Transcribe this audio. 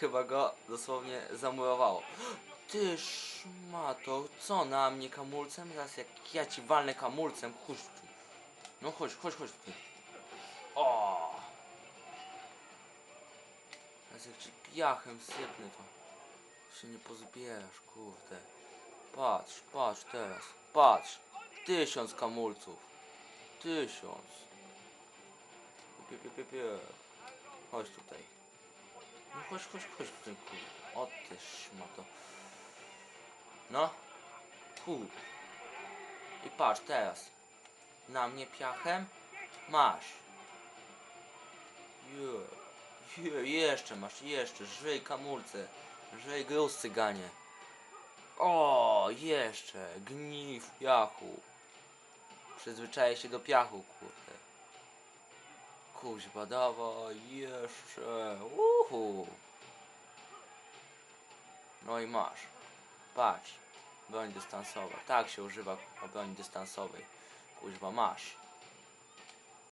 Chyba go dosłownie zamurowało. Ty szmato, co na mnie kamulcem? Zaraz jak ja ci walnę kamulcem, chodź. No chodź, chodź, chodź tu. O! Teraz jak ci piachem sypnę to się nie pozbierasz, kurde. Patrz, patrz teraz, patrz. Tysiąc kamulców. Tysiąc. Pie, pie, pie, pie. Chodź tutaj. No chodź, chodź, chodź tutaj, kurde. O ty szmato. No. Tu. I patrz teraz. Na mnie piachem. Masz. Je. Je, jeszcze masz, jeszcze. Żyj kamulce. Żyj gruz cyganie. O, jeszcze. Gnij w piachu. Przyzwyczaję się do piachu, kurde. Kuźba, dawaj, jeszcze. Uhu. No i masz. Patrz. Broń dystansowa. Tak się używa broni dystansowej. Kuźba, masz.